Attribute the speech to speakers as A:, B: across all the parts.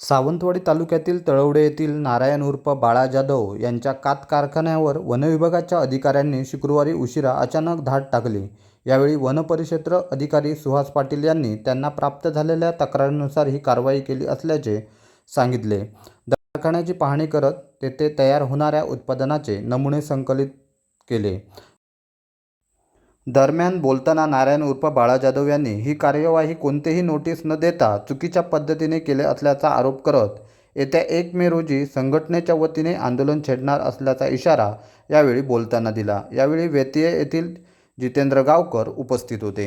A: सावंतवाडी तालुक्यातील तळवडे येथील नारायण उर्फ बाळा जाधव यांच्या कात कारखान्यावर वनविभागाच्या अधिकाऱ्यांनी शुक्रवारी उशिरा अचानक धाड टाकली. यावेळी वनपरिक्षेत्र अधिकारी सुहास पाटील यांनी त्यांना प्राप्त झालेल्या तक्रारीनुसार ही कारवाई केली असल्याचे सांगितले. कारखान्याची पाहणी करत तेथे तयार होणाऱ्या उत्पादनाचे नमुने संकलित केले. दरम्यान बोलताना नारायण उर्फ बाळा जाधव यांनी ही कार्यवाही कोणतेही नोटीस न देता चुकीच्या पद्धतीने केले असल्याचा आरोप करत येत्या एक मे रोजी संघटनेच्या वतीने आंदोलन छेडणार असल्याचा इशारा यावेळी बोलताना दिला. यावेळी व्यत्यय येथील जितेंद्र गावकर उपस्थित होते.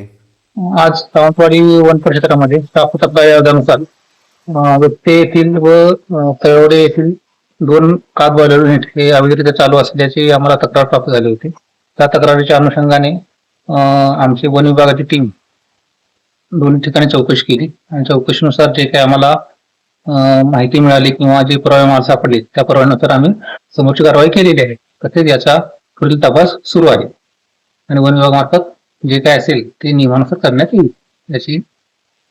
B: आज सावंतवाडी वन परिक्षेत्रामध्ये साफसफाई आयोगानुसार अं, व्यक्ती येथील व तळवडे येथील दोन कात बॉयलर युनिट हे अवैधरित्या चालू असल्याची आम्हाला तक्रार प्राप्त झाली होती. त्या तक्रारीच्या अनुषंगाने आमची वन विभागाची टीम दोन्ही ठिकाणी चौकशी केली. आणि चौकशीनुसार जे काही आम्हाला माहिती मिळाली किंवा जे पुरावे आम्हाला सापडले त्या पुराव्यानुसार आम्ही समोरची कारवाई केलेली आहे. तसेच याचा पुढील तपास सुरू आहे. आणि वन विभागामार्फत जे काय असेल ते नियमानुसार करण्यात येईल. याची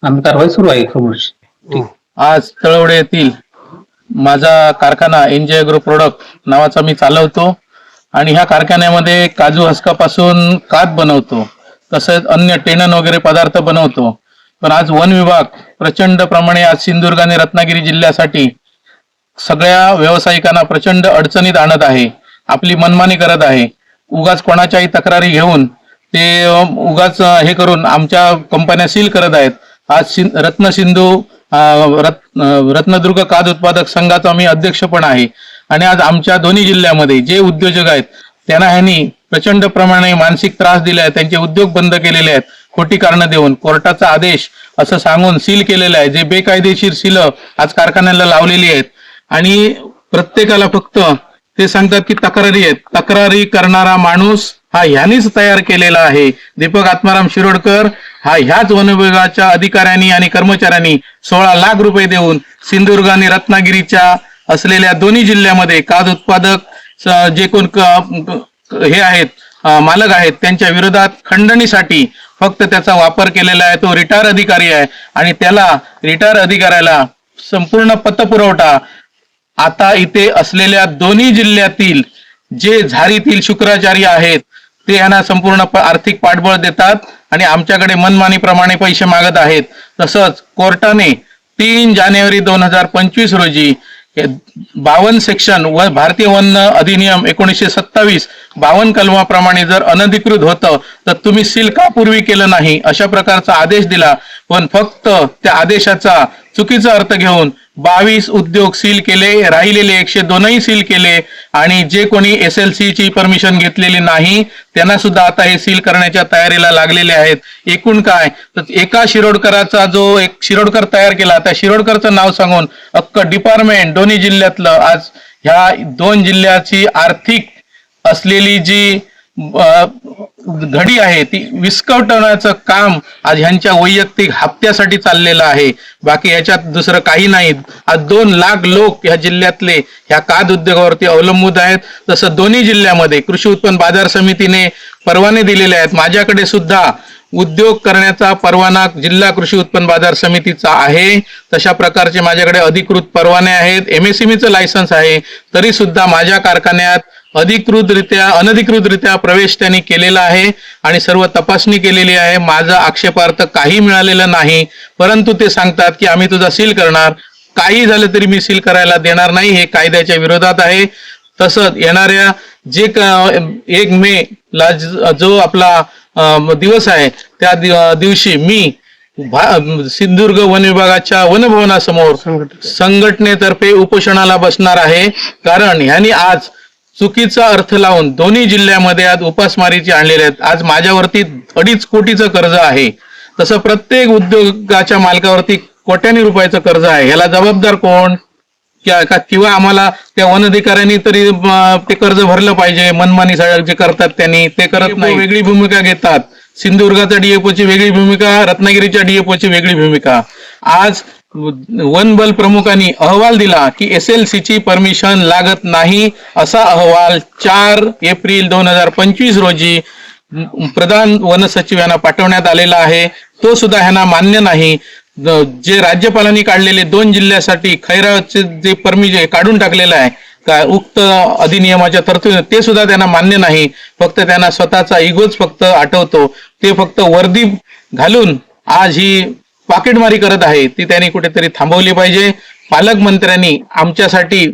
B: आम्ही कारवाई सुरू आहे समोरची. हो.
C: आज तळवडे येथील माझा कारखाना एनजीआय ग्रुप प्रोडक्ट नावाचा मी चालवतो. आणि ह्या कारखान्यामध्ये काजू हसकापासून कात बनवतो तसेच अन्य टेनन वगैरे पदार्थ बनवतो. पण आज वन विभाग प्रचंड प्रमाणे आज सिंधुदुर्ग आणि रत्नागिरी जिल्ह्यासाठी सगळ्या व्यावसायिकांना प्रचंड अडचणीत आणत आहे आपली मनमानी करत आहे. उगाच कोणाच्याही तक्रारी घेऊन ते उगाच हे करून आमच्या कंपन्या सील करत आहेत. आज सिं- रत्न सिंधू रत्न रत्नदुर्ग काद उत्पादक संघाचा मी अध्यक्ष पण आहे. आणि आज आमच्या दोन्ही जिल्ह्यामध्ये जे उद्योजक आहेत त्यांना ह्यांनी प्रचंड प्रमाणे मानसिक त्रास दिले आहेत त्यांचे उद्योग बंद केलेले आहेत खोटी कारणं देऊन कोर्टाचा आदेश असं सांगून सील केलेलं आहे जे बेकायदेशीर सील आज कारखान्याला लावलेली आहेत. आणि प्रत्येकाला फक्त ते सांगतात की तक्रारी आहेत. तक्रारी करणारा माणूस हा ह्यानीच तयार केलेला आहे. दीपक आत्माराम शिरोडकर हा ह्याच वनविभागाच्या अधिकाऱ्यांनी आणि कर्मचाऱ्यांनी सोळा लाख रुपये देऊन सिंधुदुर्ग आणि रत्नागिरीच्या असलेल्या दोन्ही जिल्ह्यामध्ये काज उत्पादक जे कोण हे आहेत मालक आहेत त्यांच्या विरोधात खंडणीसाठी फक्त त्याचा वापर केलेला आहे. तो रिटायर अधिकारी आहे आणि त्याला रिटायर अधिकाऱ्याला संपूर्ण पतपुरवठा आता इथे असलेल्या दोन्ही जिल्ह्यातील जे झारीतील शुक्राचार्य आहेत ते यांना संपूर्ण आर्थिक पाठबळ देतात आणि आमच्याकडे मनमानीप्रमाणे पैसे मागत आहेत. तसंच कोर्टाने तीन जानेवारी दोन हजार पंचवीस रोजी बावन सेक्शन व भारतीय वन अधिनियम एकोणीसशे सत्तावीस बावन कलमाप्रमाणे जर अनधिकृत होतं तर तुम्ही सील का पूर्वी केलं नाही? अशा प्रकारचा आदेश दिला. पण फक्त त्या आदेशाचा चुकीचा अर्थ घेऊन बावीस उद्योग सील केले राहिलेले एकशे दोनही सील केले. आणि जे कोणी एस एल ची परमिशन घेतलेली नाही त्यांना सुद्धा आता हे सील करण्याच्या तयारीला लागलेले आहेत. एकूण काय? तर एका शिरोडकराचा जो एक शिरोडकर तयार केला त्या शिरोडकरचं नाव सांगून अक्क डिपार्टमेंट दोन्ही जिल्ह्यातलं आज ह्या दोन जिल्ह्याची आर्थिक असलेली जी घडी आहे. ती विस्कवटवण्याचं काम आज ह्यांच्या वैयक्तिक हप्त्यासाठी चाललेलं आहे. बाकी याच्यात दुसरं काही नाही. आज दोन लाख लोक ह्या जिल्ह्यातले ह्या काद उद्योगावरती अवलंबून आहेत. तसं दोन्ही जिल्ह्यामध्ये कृषी उत्पन्न बाजार समितीने परवाने दिलेले आहेत. माझ्याकडे सुद्धा उद्योग करण्याचा परवाना जिल्हा कृषी उत्पन्न बाजार समितीचा आहे. तशा प्रकारचे माझ्याकडे अधिकृत परवाने आहेत. एमएसएमईचं लायसन्स आहे. तरी सुद्धा माझ्या कारखान्यात अधिकृतरित्या अनधिकृतरित्या प्रवेश त्यांनी केलेला आहे आणि सर्व तपासणी केलेली आहे. माझा आक्षेपार्थ काही मिळालेलं नाही. परंतु ते सांगतात की आम्ही तुझा सील करणार. काही झालं तरी मी सील करायला देणार नाही. हे कायद्याच्या विरोधात आहे. तसंच येणाऱ्या जे एक मे ला ज- आपला दिवस आहे त्या दिवशी मी सिंधुदुर्ग वन विभागाच्या वनभवनासमोर संघटनेतर्फे उपोषणाला बसणार आहे. कारण ह्यांनी आज चुकीचा अर्थ लावून दोन्ही जिल्ह्यामध्ये आज उपासमारीची आणलेले आहेत. आज माझ्यावरती अडीच कोटीचं कर्ज आहे. तसं प्रत्येक उद्योगाच्या मालकावरती कोट्यानी रुपयाचं कर्ज आहे. ह्याला जबाबदार कोण? का- किंवा आम्हाला त्या वन अधिकाऱ्यांनी तरी ते कर्ज भरलं पाहिजे. मनमानी सगळं जे करतात त्यांनी ते करत नाही. वेगळी भूमिका घेतात. सिंधुदुर्गाच्या डीएफओची वेगळी भूमिका रत्नागिरीच्या डीएफओची वेगळी भूमिका. आज वन बल प्रमुखांनी अहवाल दिला की एस एल ची परमिशन लागत नाही असा अहवाल चार एप्रिल दोन हजार पंचवीस रोजी प्रधान वन सचिव यांना पाठवण्यात आलेला आहे. तो सुद्धा ह्यांना मान्य नाही. जे राज्यपालांनी काढलेले दोन जिल्ह्यासाठी खैराचे जे परमिशन काढून टाकलेलं आहे का उक्त अधिनियमाच्या तरतुदीने ते सुद्धा त्यांना मान्य नाही. फक्त त्यांना स्वतःचा इगोच फक्त आठवतो. ते फक्त वर्दी घालून आज ही पाकिटमारी करत आहे ती त्यांनी कुठेतरी थांबवली पाहिजे. पालकमंत्र्यांनी आमच्यासाठी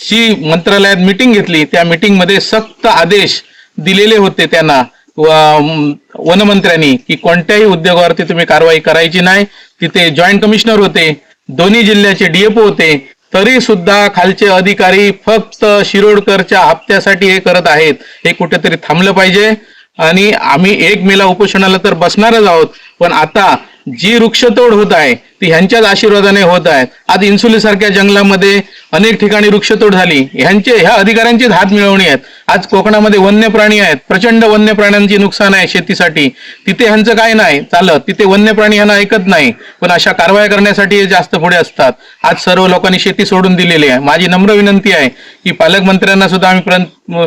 C: जी मंत्रालयात मिटिंग घेतली त्या meeting सक्त आदेश दिलेले होते त्यांना. व- वनमंत्र्यांनी की कोणत्याही उद्योगावरती तुम्ही कारवाई करायची नाही. तिथे जॉईंट कमिशनर होते दोन्ही जिल्ह्याचे डीएफओ होते. तरी सुद्धा खालचे अधिकारी फक्त शिरोडकरच्या हप्त्यासाठी हे करत आहेत हे कुठेतरी थांबलं पाहिजे. आणि आम्ही एक मेला उपोषणाला तर बसणारच आहोत पण आता जी वृक्षतोड होत आहे ती ह्यांच्याच आशीर्वादाने होत आहे. आज इन्सुली सारख्या जंगलामध्ये अनेक ठिकाणी वृक्षतोड झाली. ह्यांचे ह्या अधिकाऱ्यांचीच हात मिळवणी आहेत. आज कोकणामध्ये वन्य प्राणी आहेत. प्रचंड वन्य प्राण्यांची नुकसान आहे शेतीसाठी. तिथे ह्यांचं काय नाही. चालत. तिथे वन्य प्राणी ह्यांना ऐकत नाही. पण अशा कारवाया करण्यासाठी हे जास्त पुढे असतात. आज सर्व लोकांनी शेती सोडून दिलेली आहे. माझी नम्र विनंती आहे की पालकमंत्र्यांना सुद्धा आम्ही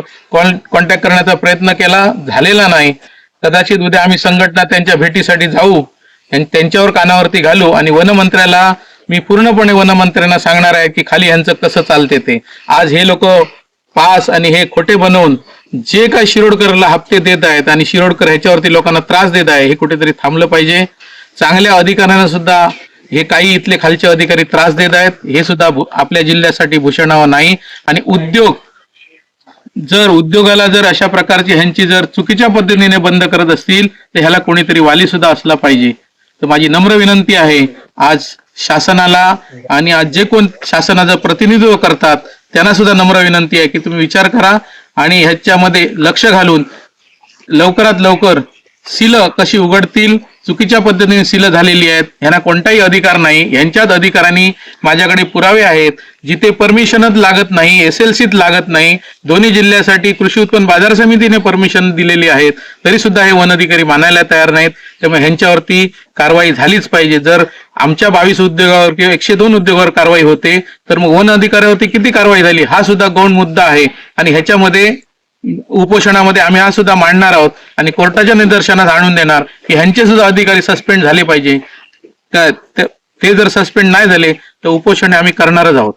C: कॉन्टॅक्ट करण्याचा प्रयत्न केला. झालेला नाही. कदाचित उद्या आम्ही संघटना त्यांच्या भेटीसाठी जाऊ. त्यांच्यावर कानावरती घालू आणि वनमंत्र्याला मी पूर्णपणे वनमंत्र्यांना सांगणार आहे की खाली यांचं कसं चालते ते. आज हे लोक पास आणि हे खोटे बनवून जे काय शिरोडकरला हप्ते देत आहेत आणि शिरोडकर ह्याच्यावरती लोकांना त्रास देत आहे हे कुठेतरी थांबलं पाहिजे. चांगल्या अधिकाऱ्यांना सुद्धा हे काही इथले खालचे अधिकारी त्रास देत आहेत. हे सुद्धा आपल्या जिल्ह्यासाठी भूषणावं नाही. आणि उद्योग जर उद्योगाला जर अशा प्रकारची ह्यांची जर चुकीच्या पद्धतीने बंद करत असतील तर ह्याला कोणीतरी वाली सुद्धा असला पाहिजे. तर माझी नम्र विनंती आहे आज शासनाला आणि आज जे कोण शासनाचं प्रतिनिधित्व करतात त्यांना सुद्धा नम्र विनंती आहे की तुम्ही विचार करा आणि ह्याच्यामध्ये लक्ष घालून लवकरात लवकर सिल कशी उघडतील चुकीच्या पद्धतीने सील झालेली आहेत. यांना कोणताही अधिकार नाही. यांच्यात अधिकारांनी माझ्याकडे पुरावे आहेत. जिथे परमिशनच लागत नाही एस एल सीत लागत नाही दोन्ही जिल्ह्यासाठी कृषी उत्पन्न बाजार समितीने परमिशन दिलेली आहेत. तरी सुद्धा हे वन अधिकारी मानायला तयार नाहीत. त्यामुळे ह्यांच्यावरती कारवाई झालीच पाहिजे. जर आमच्या बावीस उद्योगावर किंवा एकशे दोन उद्योगावर कारवाई होते तर मग वन अधिकाऱ्यावरती किती कारवाई झाली? हा सुद्धा गौण मुद्दा आहे. आणि ह्याच्यामध्ये उपोषणामध्ये आम्ही हा सुद्धा मांडणार आहोत आणि कोर्टाच्या निदर्शनास आणून देणार की ह्यांचे सुद्धा अधिकारी सस्पेंड झाले पाहिजे. काय ते ते जर सस्पेंड नाही झाले तर उपोषण आम्ही करणारच आहोत.